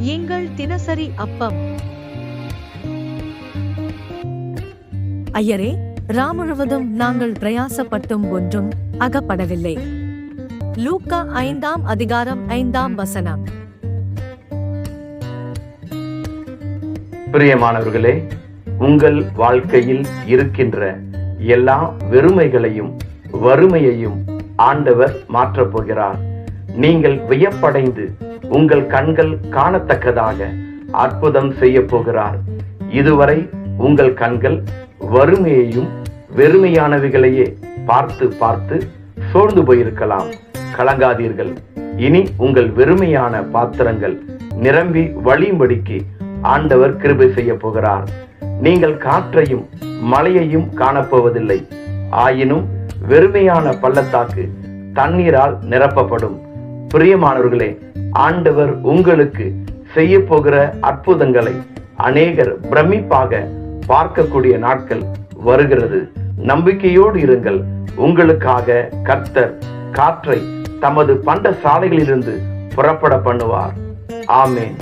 எங்கள் தினசரி அப்பம். ஐயரே ராமுழுவதும் நாங்கள் பிரயாசப்பட்டும் ஒன்றும் அகப்படவில்லை. லூக்கா ஐந்தாம் அதிகாரம் ஐந்தாம் வசனம். பிரியமானவர்களே உங்கள் வாழ்க்கையில் இருக்கின்ற எல்லா வெறுமைகளையும் வறுமையையும் ஆண்டவர் மாற்றப் போகிறார். நீங்கள் வியப்படைந்து உங்கள் கண்கள் காணத்தக்கதாக அற்புதம் செய்ய போகிறார். இதுவரை உங்கள் கண்கள் வறுமையையும் வெறுமையானவைகளையே பார்த்து பார்த்து சோர்ந்து போயிருக்கலாம். கலங்காதீர்கள். இனி உங்கள் வெறுமையான பாத்திரங்கள் நிரம்பி வழியும்படிக்கு ஆண்டவர் கிருபை செய்ய போகிறார். நீங்கள் காற்றையும் மழையையும் காணப்போவதில்லை. ஆயினும் வெறுமையான பள்ளத்தாக்கு தண்ணீரால் நிரப்பப்படும். பிரியமானவர்களே ஆண்டவர் உங்களுக்கு செய்ய போகிற அற்புதங்களை அநேகர் பிரமிப்பாக பார்க்கக்கூடிய நாட்கள் வருகிறது. நம்பிக்கையோடு இருங்கள். உங்களுக்காக கர்த்தர் காற்றை தமது பண்ட சாலைகளிலிருந்து புறப்பட பண்ணுவார். ஆமேன்.